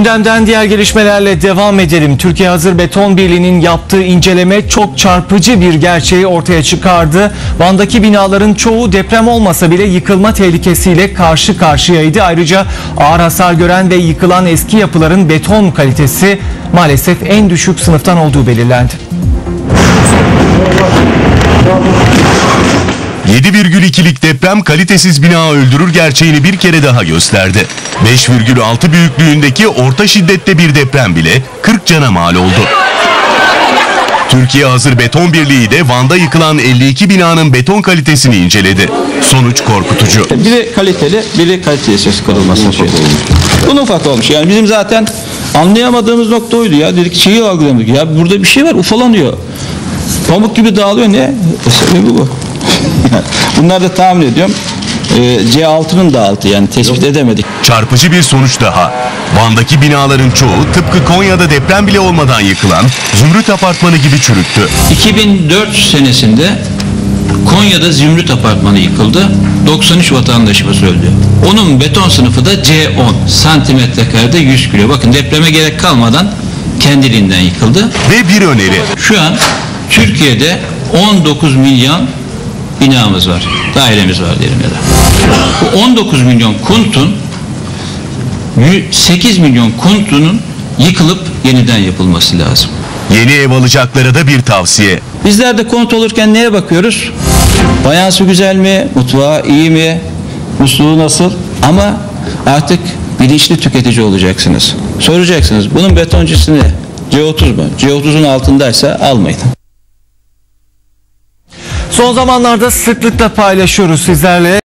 Gündemden diğer gelişmelerle devam edelim. Türkiye Hazır Beton Birliği'nin yaptığı inceleme çok çarpıcı bir gerçeği ortaya çıkardı. Van'daki binaların çoğu deprem olmasa bile yıkılma tehlikesiyle karşı karşıyaydı. Ayrıca ağır hasar gören ve yıkılan eski yapıların beton kalitesi maalesef en düşük sınıftan olduğu belirlendi. 7,2'lik deprem kalitesiz bina öldürür gerçeğini bir kere daha gösterdi. 5,6 büyüklüğündeki orta şiddette bir deprem bile 40 cana mal oldu. Türkiye Hazır Beton Birliği de Van'da yıkılan 52 binanın beton kalitesini inceledi. Sonuç korkutucu. Biri kaliteli, biri kalitesiz kırılması şey. Un ufak olmuş. Yani bizim zaten anlayamadığımız nokta oydu ya. Dedik şeyi algılamadık. Ya burada bir şey var ufalanıyor. Pamuk gibi dağılıyor ne? Sebebi bu. Bunlar da tahmin ediyorum. e, C6'nın da altı yani tespit edemedik. Çarpıcı bir sonuç daha. Van'daki binaların çoğu tıpkı Konya'da deprem bile olmadan yıkılan Zümrüt Apartmanı gibi çürüktü. 2004 senesinde Konya'da Zümrüt Apartmanı yıkıldı. 93 vatandaşımız öldü. Onun beton sınıfı da C10. Santimetre karede 100 kilo. Bakın depreme gerek kalmadan kendiliğinden yıkıldı. Ve bir öneri. Şu an Türkiye'de 19 milyon binamız var. Dairemiz var diyelim ya da. Bu 19 milyon kontun 8 milyon kontunun yıkılıp yeniden yapılması lazım. Yeni ev alacaklara da bir tavsiye. Bizler de konut olurken neye bakıyoruz? Bayansı güzel mi? Mutfağı iyi mi? Musluğu nasıl? Ama artık bilinçli tüketici olacaksınız. Soracaksınız bunun betoncusu ne? C30 mu? C30'un altındaysa almayın. Son zamanlarda sıklıkla paylaşıyoruz sizlerle.